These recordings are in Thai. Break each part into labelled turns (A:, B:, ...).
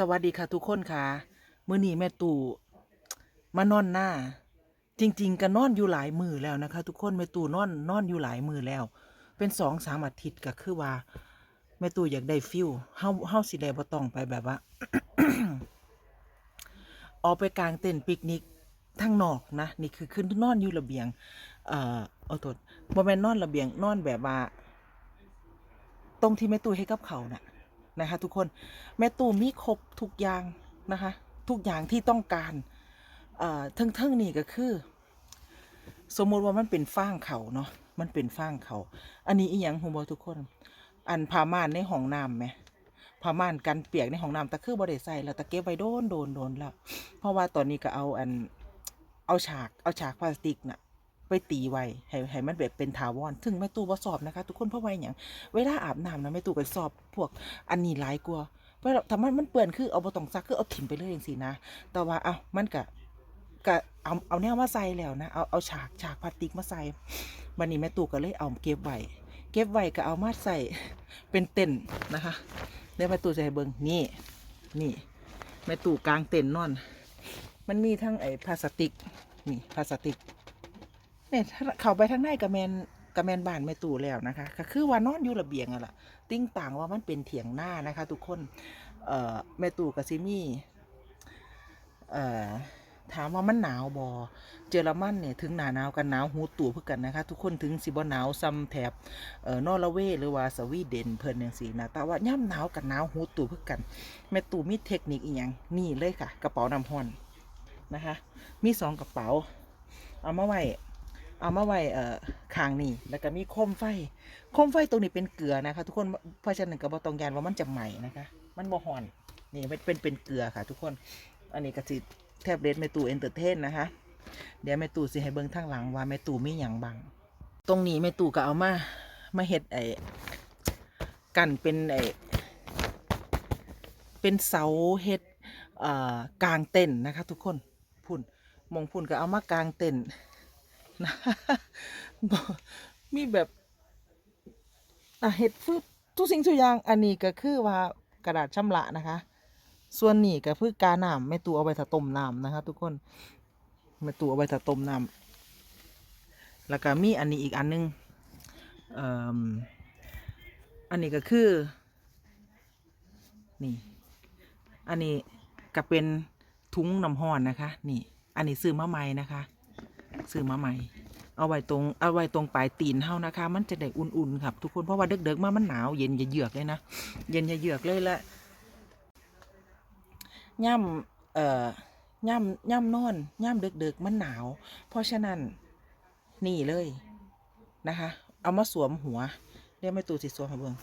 A: สวัสดีค่ะทุกคนค่ะมื้อนี้แม่ตู่มานอนหน้า จริง ๆก็นอนอยู่หลายมือแล้วนะคะ ทุกคนแม่ตู่นอนนอนอยู่หลายมือแล้ว เป็นสองสามอาทิตย์ก็คือว่าแม่ตู่อยากได้ฟิลเฮาเฮาสิได้บ่ต้องไปแบบว่าออกไปกลางเต็นท์ปิกนิกทั้งนอกนะนี่คือคือนนอนอยู่ระเบียง เอ่อเอาโทษบ่แม่นนอนระเบียงนอนแบบว่าตรงที่แม่ตู่ให้กับเขาน่ะ นะคะ ทุกคนแม่ตูมีครบทุกอย่างนะคะ ทุกอย่างที่ต้องการเอ่อเทั้งๆนี่ก็คือ สมมุติว่ามันเป็นฟางเขาเนาะมันเป็นฟางเขาอันนี้อีหยังฮูบ่ทุกคน อันผ้าม่านในห้องน้ำไหมผ้าม่านกันเปียกในห้องน้ำแต่คือบ่ได้ใส่แล้วต่เก็บไว้โดนโดนโดนแล้วเพราะว่าตอนนี้ก็เอาอันเอาฉากเอาฉากพลาสติกน่ะ ไปตีไว้ให้ให้มันแบบเป็นถาวรถึงแม่ตู่บ่สอบนะคะ ทุกคนเพราะว่าอย่างเวลาอาบน้ำนะแม่ตู่ก็สอบพวกอันนี้หลายกว่าเพราะถ้ามันมันเปื้อนคือเอาบ่ต้องซักคือเอาถิ่มไปเลยจังซี่นะ แต่ว่าเอามันก็ก็เอาเอาแนวมาใส่แล้วนะเอาเอาฉากฉากพลาสติกมาใส่บัดนี้แม่ตู่ก็เลยเอาเก็บไว้เก็บไว้ก็เอามาใส่เป็นเต็นนะคะเดี๋ยวแม่ตู่จะให้เบิ่งนี่นี่แม่ตู่กลางเต็นนอน มันมีทั้งไอ้พลาสติกนี่พลาสติก เนี่ยเข้าไปทางในกระแมนกระแมนบ้านแม่ตู่แล้วนะคะก็คือว่านอนอยู่ระเบียงอะล่ะ ติ้งต่างว่ามันเป็นเถียงหน้านะคะ ทุกคนเอ่อแม่ตู่กับซิมี่เอ่อถามว่ามันหนาวบอเจอรมันเนี่ยถึงหนาหนาวกันหนาวหูตู่เพื่อกันนะคะ ทุกคนถึงสิบ่หนาวซ้ำแถบเอ่อนอร์เวย์หรือว่าสวีเดนเพิ่นอย่างสีนะแต่ว่าย่ำหนาวกันหนาวหูตู่เพื่อกันแม่ตู่มีเทคนิคอีกอย่างนี่เลยค่ะ กระเป๋าน้ำห้อนนะคะ มีสองกระเป๋า เอามาไว้ เอามาไว้เอ่อคางนี่แล้วก็มีโคมไฟโคมไฟตรงนี้เป็นเกลือนะคะ ทุกคนเพราะฉะนั้นก็บ่ต้องยานว่ามันจะใหม่นะคะ มันบ่ฮ้อนนี่เป็นเป็นเป็นเกลือค่ะ ทุกคนอันนี้ก็สิแทบเลสแม่ตู่เอนเตอร์เทนนะคะ เดี๋ยวแม่ตู่สิให้เบิ่งทางหลังว่าแม่ตู่มีหยังบ้างตรงนี้แม่ตู่ก็เอามามาเฮ็ดไอ้กันเป็นไอ้เป็นเสาเฮ็ดเอ่อกลางเต็นนะคะ ทุกคนพุ่นมองพุ่นก็เอามากลางเต็น นะมีแบบอะเห็ดฟืบทุกสิ่งทุกอย่างอันนี้ก็คือว่ากระดาษชำระนะคะ ส่วนนี้ก็คือกาหน้ำแม่ตูเอาไว้ถ้าต้มน้ำนะคะ ทุกคนแม่ตูเอาไว้ถ้าต้มน้ำแล้วก็มีอันนี้อีกอันหนึงเอ่ออันนี้ก็คือ นี่ อันนี้ก็เป็นถุงน้ำห้อนนะคะ นี่ อันนี้ซื้อมาใหม่นะคะ ซื้อมาใหม่ เอาไว้ตรงเอาไว้ตรงปลายตีนเฮานะคะ มันจะได้อุ่นๆครับทุกคนเพราะว่าเด็กๆมามันหนาวเย็นอย่าเยือกเลยนะเย็นอย่าเยือกเลยละย่ำเอ่อย่ำย่ำนอนย่ำเด็กๆมันหนาว เพราะฉะนั้นนี่เลยนะคะ เอามาสวมหัวเรียกไม่ตูสิสวมให้เบิ่ง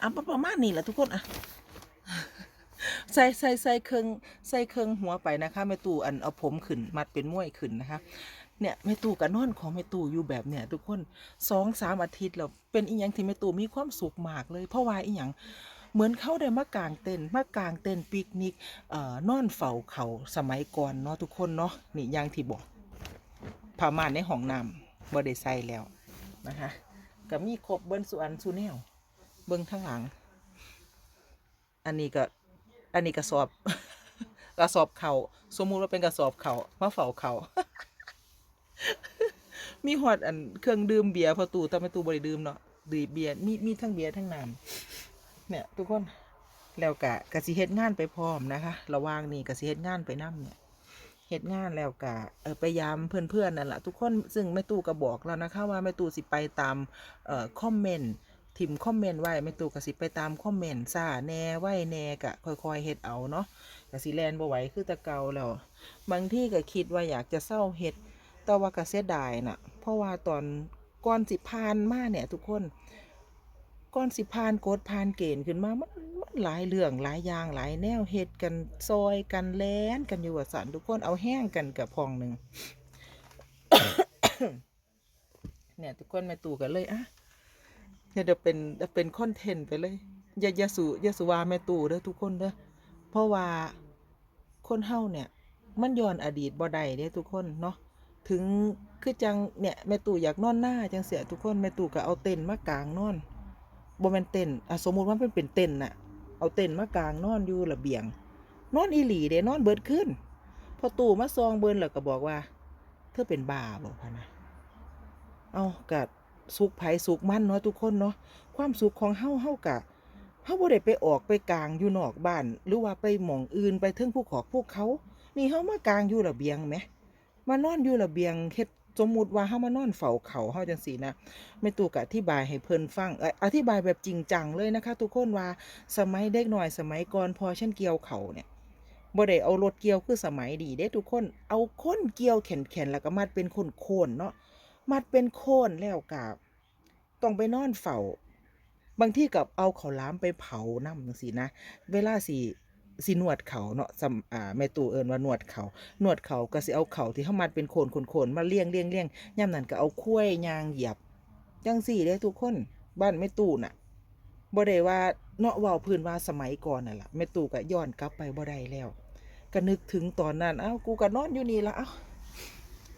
A: อะประมาณนี้แหละทุกคนอะ ใส่ใส่ใส่เครื่องใส่เครื่องหัวไปนะคะแม่ตู่อันเอาผมขึ้นมัดเป็นม้วยขึ้นนะคะ เนี่ยแม่ตู่กับนอนของแม่ตู่อยู่แบบเนี่ย ทุกคนสองสามอาทิตย์แล้วเป็นอีหยังที่แม่ตู่มีความสุขมากเลย เพราะว่าอีหยังเหมือนเขาได้มากางเต็นมากางเต็นปิกนิกเอ่อนอนเฝ้าเขาสมัยก่อนเนาะทุกคนเนาะนี่อย่างที่บอกผ้าม่านในห้องน้ำบ่ได้ใส่แล้วนะคะก็มีครบเบิ้นสุอันสุแนวเบิ้งข้างหลัง อันนี้ก็ อันนี้กระสอบ กระสอบเขาสมมุติว่าเป็นกระสอบเขามาเฝ้าเขามีหอดอันเครื่องดื่มเบียร์พอตู่แต่ไม่ตู่บริดื่มเนาะดื่มเบียร์มีมีทั้งเบียร์ทั้งน้ำเนี่ย ทุกคนแล้วกะกะสิเฮ็ดงานไปพร้อมนะคะ ระว่างนี้กะสิเฮ็ดงานไปนํเนี่ยเฮ็ดงานแล้วกะเออไปยามเพื่อนๆนั่นแหละทุกคนซึ่งแม่ตู่ก็บอกแล้วนะคะ ว่าแม่ตู่สิไปตามเอ่อคอมเมนต์ ทิมคอมเมนต์ไว้ไม่ตู่กสิไปตามคอมเมนต์ซาแหน่ไว้แหน่กะค่อยๆเฮ็ดเอาเนาะกสิแลนบ่ไหวคือตะเกาแล้วบางที่ก็คิดว่าอยากจะเศร้าเฮ็ดแต่ว่าก็เสียดายน่ะ เพราะว่าตอนก่อนสิพานมาเนี่ย ทุกคนก่อนสิพานโกดพานเกณฑ์ขึ้นมามันมันหลายเรื่องหลายอย่างหลายแนวเฮ็ดกันซอยกันแลนกันอยู่ว่าสันทุกคนเอาแห้งกันกับพองหนึ่งเนี่ยทุกคนแม่ตู่กันเลยอะ เนี่ยเดี๋ยวเป็นเดี๋ยวเป็นคอนเทนต์ไปเลยอย่าอย่าสูอย่าสูวาแม่ตู่เด้อทุกคนเด้อเพราะว่าคนเฮาเนี่ย มันย้อนอดีตบ่ได้เด้ทุกคนเนาะถึงคือจังเนี่ยแม่ตู่อยากนอนหน้าจังเสียทุกคนแม่ตู่ก็เอาเต็นท์มากลางนอนบ่แม่นเต็นท์อะสมมุติว่ามันเป็นเต็นท์น่ะ เอาเต็นท์มากลางนอนอยู่ระเบียง นอนอีหลีเด้นอนเบิดขึ้นพอตู่มาซองเบิ่นแล้วก็บอกว่า เธอเป็นบ้าบอกพะนะเอากะ สุขไผสุขมั่นเนาะทุกคนเนาะความสุขของเฮาเฮากะเฮาบ่ได้ไปออกไปกลางอยู่นอกบ้าน หรือว่าไปหม่องอื่นไปเทิงภูเขาพวกเขา นี่เฮามากลางอยู่ระเบียงแหมมานอนอยู่ระเบียงเฮ็ดสมมุติว่าเฮามานอนเฝ้าเขาเฮาจังซี่นะแม่ตู่ก็อธิบายให้เพิ่นฟังเอออธิบายแบบจริงจังเลยนะคะ ทุกคนว่าสมัยเด็กหน้อยสมัยก่อนพอฉันเกี่ยวเขาเนี่ยบ่ได้เอารถเกี่ยวคือสมัยดีเด้ทุกคน เอาค้นเกี่ยวแขนๆแล้วก็มัดเป็นโคนเนาะ มัดเป็นโคนแล้วกับต้องไปนอนเฝ้า บางที่กับเอาเขาล้ามไปเผาน้ำจังซี่นะ เวลาสิสินวดเขาเนาะสำอ่าแม่ตู่เอิ้นว่านวดเขานวดเขาก็สิเอาเขาที่เฮามัดเป็นโคนๆๆมาเลี้ยงเลี้ยงเลี้ยงยามนั้นก็เอาคุ้วยยางเหยียบจังซี่เด้ทุกคนบ้านแม่ตู่น่ะบ่ได้ว่าเนาะเว้าพื้นว่าสมัยก่อนน่ะล่ะแม่ตู่ก็ย้อนกลับไปบ่ได้แล้วก็นึกถึงตอนนั้นเอ้ากูก็นอนอยู่นี่ละเอ้า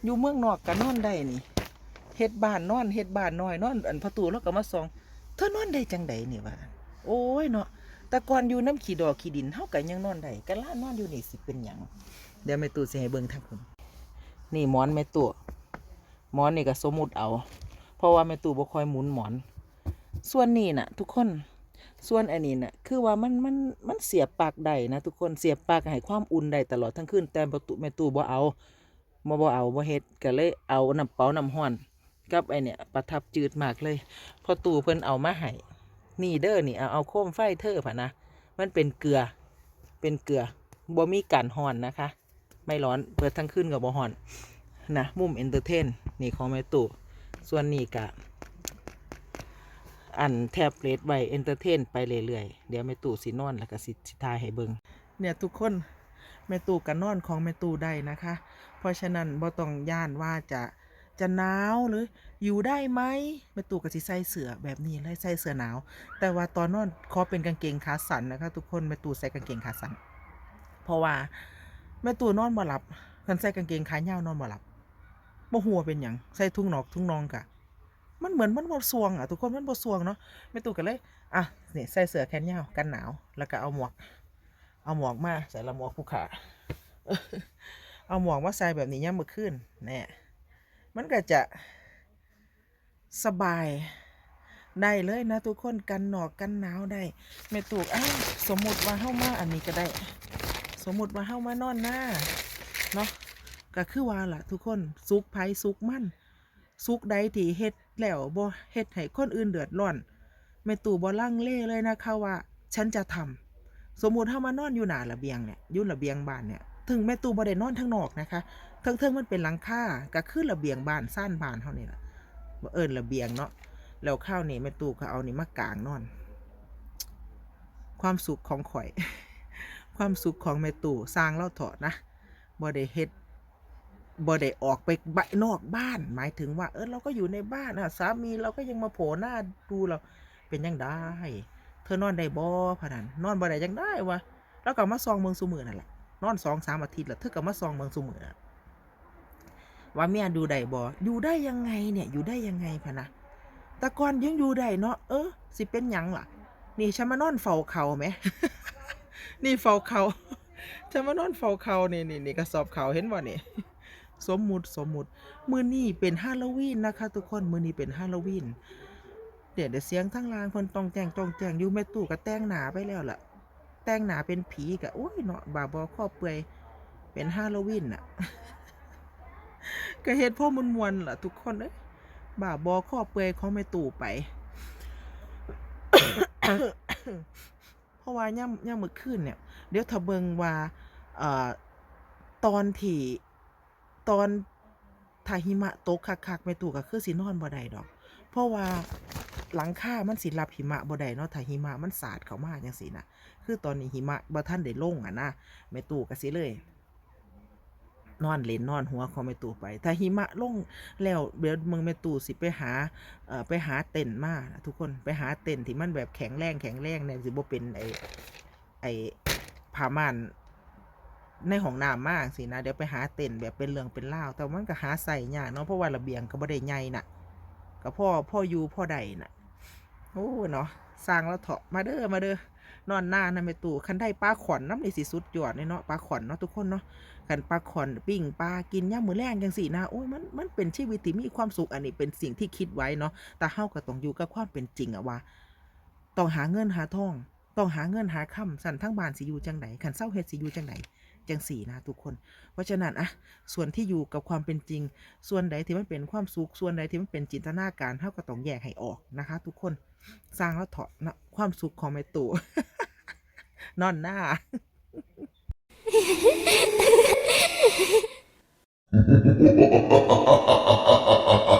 A: อยู่เมืองนอกก็นอนได้นี่ เฮ็ดบ้านนอนเฮ็ดบ้านน้อยนอนอันประตูแล้วก็มาส่องเธอนอนได้จังใดนี่วะโอ้ยเนาะแต่ก่อนอยู่น้ำขี้ดอกขี้ดินเฮาก็ยังนอนได้ก็ล่านอนอยู่นี่สิเป็นหยังเดี๋ยวแม่ตู่สิให้เบิ่งทางผมนี่หมอนแม่ตู่หมอนนี่ก็สมมุติเอา เพราะว่าแม่ตู่บ่ค่อยหมุนหมอน ส่วนนี้น่ะ ทุกคนส่วนอันนี้น่ะคือว่ามันมันมันเสียบปลั๊กได้นะทุกคนเสียบปลั๊กให้ความอุ่นได้ตลอดทั้งคืนแต่ประตูแม่ตู้บ่เอาบ่บ่เอาบ่เฮ็ดก็เลยเอาน้ำเปาน้ำห้อน กับไอเนี่ยประทับจืดมากเลยพอตู่เพิ่นเอามาให้นี่เด้อนี่เอาเอาโคมไฟเธอพะนะมันเป็นเกลือเป็นเกลือบ่มีการฮ้อนนะคะ ไม่ร้อนเปิดทั้งคืนก็บ่ฮ้อนนะมุมเอนเตอร์เทนนี่ของแม่ตู่ส่วนนี้ก็อันแท็บเล็ตไว้เอนเตอร์เทนไปเรื่อยๆเดี๋ยวแม่ตู่สินอนแล้วก็สิสิทายให้เบิงเนี่ยทุกคนแม่ตู่กันนอนของแม่ตู่ได้นะคะ เพราะฉะนั้นบ่ต้องย่านว่าจะ จะหนาวหรืออยู่ได้ไหมแม่ตู่ก็สิใส่เสื้อแบบนี้เลยใส่เสื้อหนาว แต่ว่าตอนนอนขอเป็นกางเกงขาสั้นนะคะ ทุกคนแม่ตู่ใส่กางเกงขาสั้นเพราะว่าแม่ตู่นอนบ่หลับคันใส่กางเกงขายาวนอนบ่หลับบ่หัวเป็นหยังใส่ทุ่งนอกทุ่งนองกะมันเหมือนมันบ่สวงอะทุกคนมันบ่สวงเนาะแม่ตู่ก็เลยอะนี่ใส่เสื้อแขนยาวกันหนาว แล้วก็เอาหมวก เอาหมวกมาใส่ละหมวกผู้ขาเอาหมวกมาใส่แบบนี้ย่ามมื้อคืนแน่ มันก็จะสบายได้เลยนะทุกคนกันหนอกกันหนาวได้แม่ตู่อ้าวสมมุติว่าเฮามาอันนี้ก็ได้ สมมุติว่าเฮามานอนหน้าเนาะก็คือว่าล่ะทุกคนสุกไผสุกมันสุกใดที่เฮ็ดแล้วบ่เฮ็ดให้คนอื่นเดือดร้อนแม่ตู่บ่ลังเล่เลยนะคะว่า ฉันจะทำสมมุติถ้ามานอนอยู่หน้าระเบียงเนี่ยอยู่ระเบียงบ้านเนี่ย ถึงแม่ตูบ่ได้นอนข้งนอกนะคะเทิงๆมันเป็นหลังคาก็คือระเบียงบ้านซ่านบ้านเฮานี่ล่ะบ่เอิ้นระเบียงเนาะแล้วข้าวนี่แม่ตู่ก็เอานี่มากางนอน ความสุขของข่อย ความสุขของแม่ตูสร้างเล่าเถาะนะบ่ได้เฮ็ดบ่ได้ออกไปบนอกบ้าน หมายถึงว่า เออเราก็อยู่ในบ้านอะสามีเราก็ยังมาโผล่หน้าดูเราเป็นยังได้ เธอนอนได้บ่พนันนอนบ่ได้ยังได้วะแล้วก็มาซองเมืองสุมือนั่นแหละ นอนสองสามอาทิตย์แล้วเธอก็มาซองเมืองสุมือว่าเมียดูได้บ่อยู่ได้ยังไงเนี่ย อยู่ได้ยังไงพะนะแต่ก่อนยังอยู่ได้เนาะเออสิเป็นยังล่ะ นี่ฉันมานอนเฝ้าเขาไหมนี่เฝ้าเขาฉันมานอนเฝ้าเขานี่นี่นี่กระสอบเขาเห็นบ่เนี่ยสมมุติสมมุติมือนี้เป็นฮาโลวีนนะคะ ทุกคนมือนี้เป็นฮาโลวีนเดี๋ยวเดี๋ยวเสียงทั้งลางคนต้องแจ้งต้องแจ้งอยู่แม่ตู่ก็แต่งหนาไปแล้วล่ะ แต่งหนาเป็นผีกะโอ้ยเนาะบาบอข้อเปื่อยเป็นฮาโลวีนน่ะก็เฮ็ดพ่อมวนมวนๆล่ะทุกคนเอ้ยบาบอข้อเปื่อยของแม่ตู่ไป เพราะว่าย่ำย่ำมื้อคืนเนี่ย เดี๋ยวถ้าเบิงว่าเอ่อตอนที่ตอนถ้าหิมะตกคักๆแม่ตู่ก็คือสินอนบ่ได้ดอก เพราะว่า หลังคามันสิรับหิมะบ่ได้เนาะถ้าหิมะมันสาดเข้ามาจังซี่นะคือตอนนี้หิมะบ่ทันได้ลงอะนะแม่ตู่ก็สิเลย นอนเล่นนอนหัวของแม่ตู่ไป ถ้าหิมะลงแล้วเดี๋ยวมึงแม่ตู่สิไปหาเอ่อไปหาเต็นท์มาทุกคนไปหาเต็นท์ที่มันแบบแข็งแรงแข็งแรงเนี่ยสิบ่เป็นไอ้ไอ้ผ้าม่านในห้องน้ำมากสินะเดี๋ยวไปหาเต็นท์แบบเป็นเรื่องเป็นเล่าแต่มันก็หาใส่ยากเนาะเพราะว่าระเบียงก็บ่ได้ใหญ่น่ะ ก็พ่อพ่ออยู่พ่อใดน่ะ โอ้เนาะสร้างแล้วเถาะมาเด้อมาเด้อนอนหน้านะแม่ตู่คันได้ปลาขอนน้ำในสิสุดยอดเนาะปลาขอนเนาะทุกคนเนาะคันปลาขอนปิ้งปลากินย่ามือแรงจังซี่นะโอ้ยมันมันเป็นชีวิตที่มีความสุขอันนี้เป็นสิ่งที่คิดไว้เนาะแต่เฮาก็ต้องอยู่กับความเป็นจริงอะว่าต้องหาเงินหาทองต้องหาเงินหาค่ำสั่นทั้งบ้านสิอยู่จังไดคันเศร้าเฮ็ดสิอยู่จังได จังสี่นะทุกคน เพราะฉะนั้นอะส่วนที่อยู่กับความเป็นจริง ส่วนใดที่มันเป็นความสุขส่วนใดที่มันเป็นจินตนาการเฮาก็ต้องแยกให้ออกนะคะ ทุกคนสร้างแล้วถาะนะความสุขของแม่ตู่นอนหน้า
B: Ha ha ha ha ha!